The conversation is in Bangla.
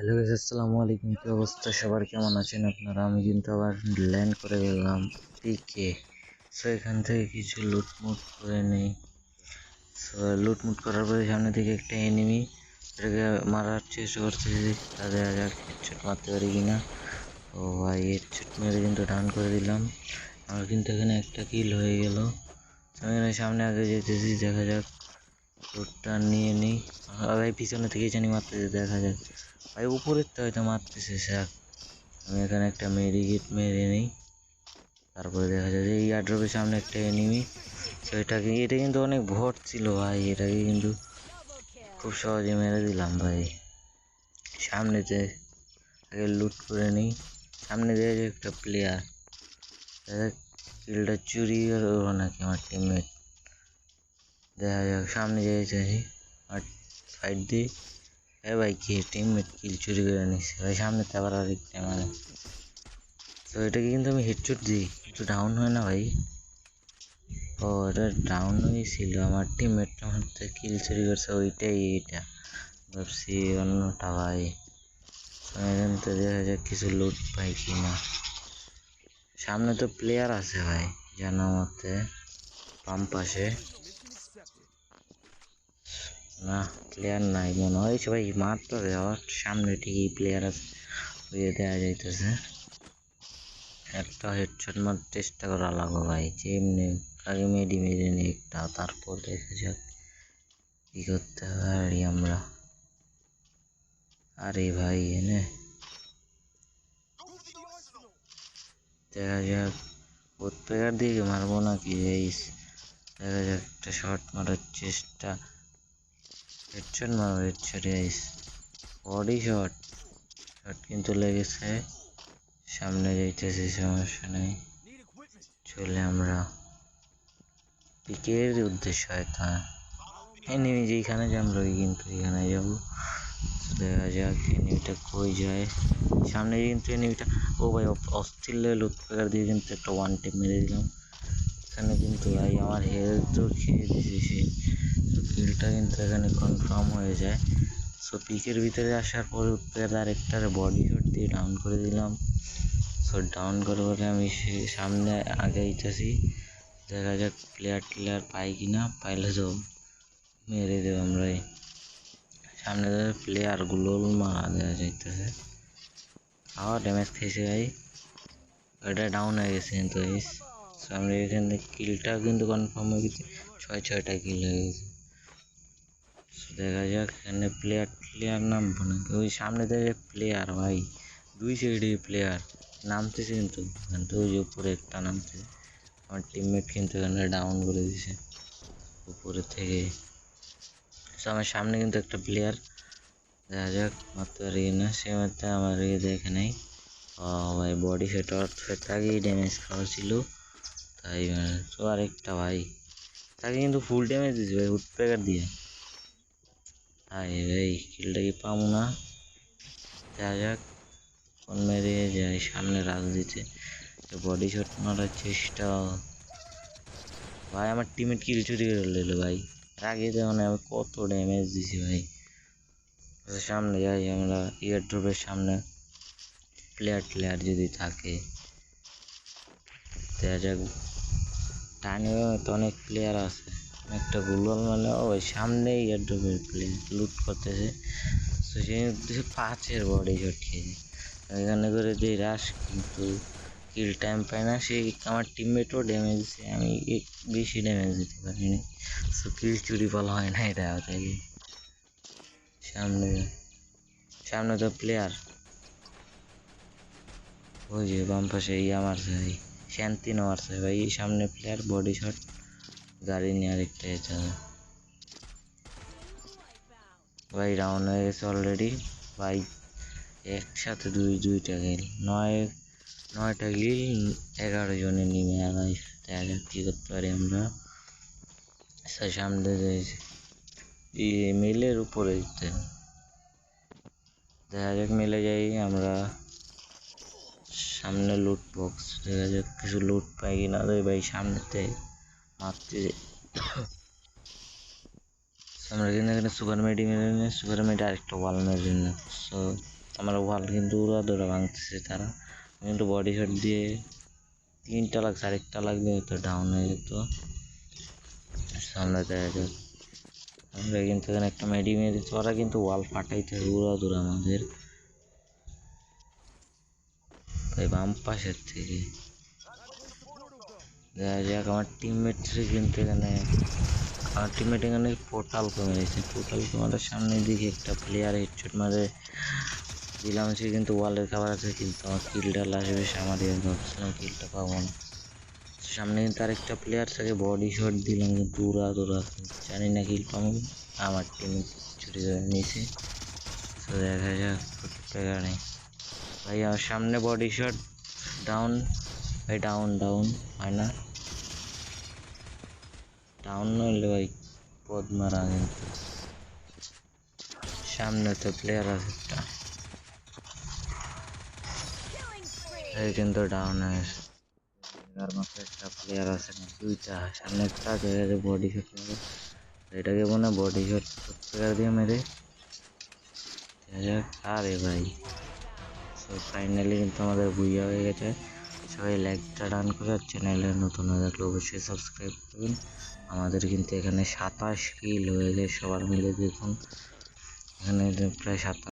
হ্যালো গাইস, আসসালামু আলাইকুম। কি অবস্থা? সবার কেমন আছেন আপনারা? আমি কিন্তু আবার ল্যান্ড করে গেলাম পিকে সো এখান থেকে কিছু লুটমুট করে নেই। সো লুটমুট করার পরে সামনে থেকে একটা এনিমি এটাকে মারার চেষ্টা করতেছি। তাদের আজ হেডশট মারতে পারি কি না ও ভাই হেডশট মেরে কিন্তু ডাউন করে দিলাম। আমার কিন্তু এখানে একটা কিল হয়ে গেল। আমি এখানে সামনে আগে যেতেছি, দেখা যাক। লুটটা নিয়ে নিই। ভাই পিছনে থেকে জানি মারতেছে, দেখা যাক। ভাই উপরের তো হয়তো মারতেছে স্যার আমি এখানে একটা মেডিকেট মেরে নিই। তারপরে দেখা যায় যে এই আড্রপের সামনে একটা এনিমি তো এটাকে এটা কিন্তু অনেক ভট ছিল ভাই, এটাকে কিন্তু খুব সহজে মেরে দিলাম ভাই। সামনেতে আগে লুট করে নিই। সামনে দেখা যায় একটা প্লেয়ার কিলটা চুরি করব নাকি আমার টিমমেট দেখা যাক সামনে যাই আর সাইড দিয়ে এ ভাই কি টিমমেট কিল চুরি করে নিচ্ছে ভাই সামনে তো আবার আরেকটা মানে তো এটাকে কিন্তু আমি হেডশট দিই একটু ডাউন হয় না ভাই ও এটা ডাউন হয়েছিল আমার টিমমেট আমার তো কিল চুরি করছে ওইটাই এইটা ভাবছি অন্যটা ভাই এখান তো দেখা যাক কিছু লুট পাই কি না সামনে তো প্লেয়ার আছে ভাই জানা মতে পাম্প পাশে না প্লেয়ার নাই মনে হয়। সবাই মারতে দেওয়া সামনে ঠিকই প্লেয়ার আছে। দেওয়া যাইতেছে। একটা হেডশট মারতে চেষ্টা করা লাগো ভাই। যে এমনি আগে মেডি মেরে নি একটা, তারপর দেখা যাক কি করতে পারি আমরা। আরে ভাই, এনে। দেখা যাক প্লেয়ার দিকে মারবো নাকি, এই দেখা যাক, একটা শট মারার চেষ্টা। হেডশট মারো headshot guys body shot shot কিন্তু লেগেছে। সামনে যাইতেছে, সমস্যা নেই। চলে আমরা। পিকের উদ্দেশ্য হয়তো এনিমি যেখানে যে আমরা ওই কিন্তু এখানে যাব। দেখা যাক এনিমিটা কই যায়। সামনে কিন্তু এনিমিটা ও ভাই অস্থির লেভেল উৎপেকার দিয়ে কিন্তু একটা ওয়ান টেপ মেরে দিলাম। এখানে কিন্তু ভাই, আমার হেলথও খেয়ে দিয়েছে সে। কিলটা কিন্তু এখানে কনফার্ম হয়ে যায়। সো পিকের ভিতরে আসার পরে উৎপেকার আরেকটার বডি শট দিয়ে ডাউন করে দিলাম। সো ডাউন করে পরে আমি সামনে আগাইতেছি। দেখা যাক প্লেয়ার টেলার পাই কি না পাইলে তো মেরে দেব আমরা সামনে প্লেয়ারগুলো মারা দেওয়া যাইতেছে। আবার ড্যামেজ খেয়েছে ভাই। ওটা ডাউন হয়ে গেছে কিন্তু সামনে এখানে কিলটা কিন্তু কনফার্ম হয়ে গেছে। ছয় ছয়টা কিল হয়ে গেছে। দেখা যাক, এখানে প্লেয়ার প্লেয়ার নামবো নাকি ওই সামনে দেখে প্লেয়ার ভাই। দুই সাইডে প্লেয়ার নামতেছে কিন্তু এখান থেকে ওই যে উপরে একটা নামতেছে আমার টিমমেট কিন্তু এখানে ডাউন করে দিছে। উপরে থেকে। আমার সামনে কিন্তু একটা প্লেয়ার দেখা যাক, মারতে পারি না। সে মারতে আমার ইয়ে দেখে নেই। ও, ভাই বডি সেট সেট আগেই ড্যামেজ খাওয়া ছিল। তাই তো আরেকটা ভাই। তাকে কিন্তু ফুল ড্যামেজ দিয়েছে, ভাই হুট প্যাকার দিয়ে। হাই ভাই কিলটা কি পাবো না? দেখা যাক কোন মেরে যায় সামনে রাজ দিতে। বডি শট মারার চেষ্টা ভাই, আমার টিমের কিল চুরি করে নিল ভাই। আগে মানে আমি কত ড্যামেজ দিছি ভাই। সামনে যাই আমরা ইয়ার ড্রপের সামনে। প্লেয়ার প্লেয়ার যদি থাকে। দেখা যাক টাইনে তো অনেক প্লেয়ার আছে। একটা গুগল মানে ওই সামনে ইয়ার ড্রপের প্লেয়ার লুট করতেছে। তো সেই উদ্দেশ্যে পাঁচের বডি শট খেয়েছে এখানে করে যে রাস কিন্তু কিল টাইম পায় না। সে আমার টিমমেটও ড্যামেজ দিচ্ছে আমি বেশি ড্যামেজ দিতে পারিনি সো কিল চুরি পালা হয় না এটা থেকে সামনে সামনে তো প্লেয়ার ওই যে বাম পাশে ইয়া মারছে ভাই শান্তিনো মারছে ভাই সামনে প্লেয়ার বডি শট গাড়ি নিয়ে আরেকটা যেতে হবে ভাই ডাউন হয়ে গেছে অলরেডি ভাই, একসাথে দুই, দুইটা গেল নয়, নয়টা গিল এগারো জনে নেমে আড়াই দেখা কী করতে পারি আমরা? সামনে যাই মিলের উপরে দিতে। দেখা যাক, মিলে যাই আমরা। সামনে লুট বক্স দেখা যাক কিছু লুট পাই কি না ভাই, সামনেতে আমরা কিন্তু এখানে সুপার মেডি মেরে সুপার মেডি আরেকটা ওয়াল মেরে নিই সো আমার ওয়াল কিন্তু উড়া দৌড়া ভাঙতেছে তারা কিন্তু বডি শট দিয়ে তিনটা লাগছে আরেকটা লাগলে হয়তো ডাউন হয়ে যেত সামনে দেখা আমরা কিন্তু এখানে একটা মেডি মেরে ওরা কিন্তু ওয়াল ফাটাইতে হবে উড়া দৌড়া আমাদের ভাই বাম পাশের থেকে দেখা যাক, আমার টিমমেটরে কিন্তু এখানে, আমার টিমমেট এখানে পোর্টাল কমে গেছে। পোর্টাল কমার সামনের দিকে একটা প্লেয়ার হেডশট মারে। দিলাম, সে কিন্তু ওয়ালের খাবার আছে, কিন্তু আমার কিলটা আসবে সে আমার এর ভাবছিলাম কিলটা পাবো না। সামনে কিন্তু আরেকটা প্লেয়ার থাকে বডি শট দিলাম কিন্তু উড়া দৌড়া জানি না কিল পাবো আমার টিম চুরি করে নিয়েছে তো দেখা যাক প্রত্যেকটা নেই ভাই, আমার সামনে বডি শট ডাউন ভাই ডাউন ডাউন হয় না? ডাউন নইলে ভাই, পদ মারা কিন্তু। সামনে তো প্লেয়ার আছে একটা। এই কিন্তু ডাউন একটা প্লেয়ার আছে না, দুইটা। সামনে একটা যায় বডি শট এটাকে মনে বডি শট প্রত্যেকার দিয়ে মেরে। আরে ভাই। ফাইনালি কিন্তু আমাদের বুইয়া হয়ে গেছে। সবাই লাইকটা রান করে আর চ্যানেলে নতুন হয়ে থাকলে অবশ্যই সাবস্ক্রাইব করুন আমাদের কিন্তু এখানে সাতাশ কিল হয়ে যায় সবার মিলে দেখুন। এখানে প্রায় সাতাশ